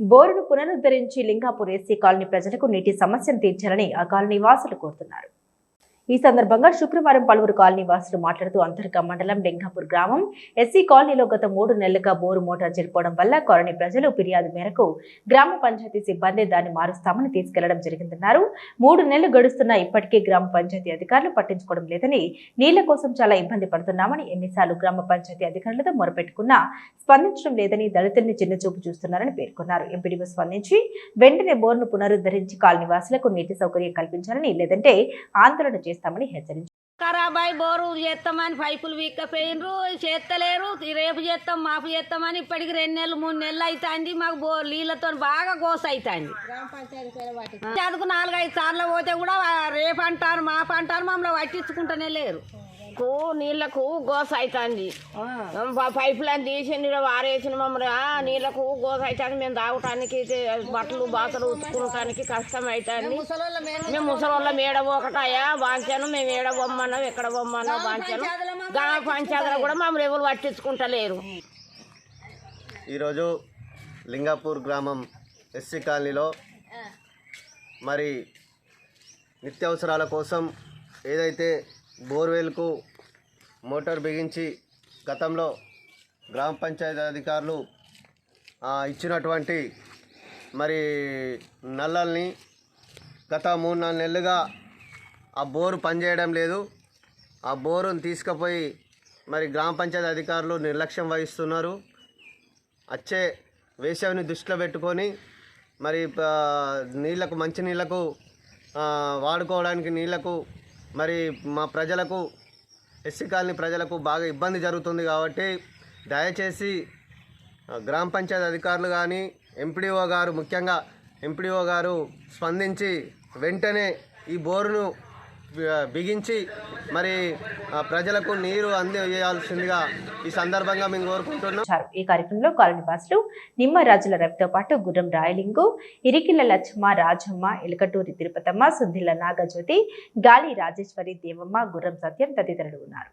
బోరును పునరుద్ధరించి Lingapur SC colony ప్రజలకు నీటి సమస్యను తీర్చాలని ఆ కాలనీ వాసులు కోరుతున్నారు. ఈ సందర్భంగా శుక్రవారం పలువురు కాలనీ వాసులు మాట్లాడుతూ అంతర్గా మండలం లింగాపూర్ గ్రామం ఎస్సీ కాలనీలో గత మూడు నెలలుగా బోరు మోటార్ జరిపోవడం వల్ల కాలనీ ప్రజలు ఫిర్యాదు మేరకు గ్రామ పంచాయతీ సిబ్బంది దాన్ని మారుస్తామని తీసుకెళ్ళడం జరిగిందన్నారు. మూడు నెలలు గడుస్తున్నా ఇప్పటికీ గ్రామ పంచాయతీ అధికారులు పట్టించుకోవడం లేదని నీళ్ళ కోసం చాలా ఇబ్బంది పడుతున్నామని ఎన్నిసార్లు గ్రామ పంచాయతీ అధికారులతో మొరపెట్టుకున్నా స్పందించడం లేదని దళితుల్ని చిన్నచూపు చూస్తున్నారని పేర్కొన్నారు. ఎంపీడీఓ స్పందించి వెంటనే బోర్ను పునరుద్ధరించి కాలనీ వాసులకు నీటి సౌకర్యం కల్పించాలని లేదంటే ఆందోళన చేస్తామని హెచ్చరించారు ఖరాబ్ అయి బోరు చేస్తామని పైపులు వీక్కపోయినరు చేస్తలేరు రేపు చేస్తాం మాపు చేస్తామని ఇప్పటికి రెండు నెలలు మూడు నెలలు అవుతుంది మాకు బో నీళ్ళతో బాగా గోస అవుతుంది చదువుకు నాలుగైదు సార్లు పోతే కూడా రేపు అంటారు మాపు అంటారు మమ్మల్ని పట్టించుకుంటూనే లేరు. కు నీళ్ళకు గోస అవుతుంది పైపులను తీసి నీళ్ళు వారేసిన మమ్మల్ని ఆ, నీళ్ళకు గోస అవుతుంది మేము తాగటానికి బట్టలు బాసలు ఉతుకుకోవటానికి కష్టం అవుతుంది మేము ముసలోళ్ళ మేడ ఒకటాయా బాంచాను. మేము ఏడ బొమ్మన్నాం ఎక్కడ బొమ్మన్నాం బాంచాను. గ్రామ పంచాయతీలో కూడా మమ్మల్ని ఎవరు పట్టించుకుంటలేరు. ఈరోజు లింగాపూర్ గ్రామం ఎస్సీ కాలనీలో మరి నిత్యావసరాల కోసం ఏదైతే బోర్వెల్కు మోటార్ బిగించి గతంలో గ్రామ పంచాయతీ అధికారులు ఇచ్చినటువంటి మరి నల్లల్ని గత మూడు నాలుగు నెలలుగా ఆ బోరు పనిచేయడం లేదు. ఆ బోరును తీసుకుపోయి మరి గ్రామ పంచాయతీ అధికారులు నిర్లక్ష్యం వహిస్తున్నారు. వచ్చే వేసవిని దృష్టిలో పెట్టుకొని మరి నీళ్ళకు మంచి నీళ్ళకు వాడుకోవడానికి నీళ్ళకు మరి మా ప్రజలకు ఎస్సీ కాలనీ ప్రజలకు బాగా ఇబ్బంది జరుగుతుంది కాబట్టి దయచేసి గ్రామ పంచాయతీ అధికారులు కానీ ఎంపీడీఓ గారు ముఖ్యంగా ఎంపీడీఓ గారు స్పందించి వెంటనే ఈ బోరును బిగించి మరి ప్రజలకు నీరు అందజేయాల్సిందిగా ఈ సందర్భంగా మేము కోరుకుంటున్నాం. ఈ కార్యక్రమంలో కాలనీ నిమ్మ నిమ్మరాజుల రవితో పాటు గుర్రం రాయలింగు ఇరికిల్ల లచ్చమ్మ రాజమ్మ ఎలకటూరి తిరుపతమ్మ సుందిల్ల నాగజ్యోతి గాలి రాజేశ్వరి దేవమ్మ గుర్రం సత్యం తదితరులు ఉన్నారు.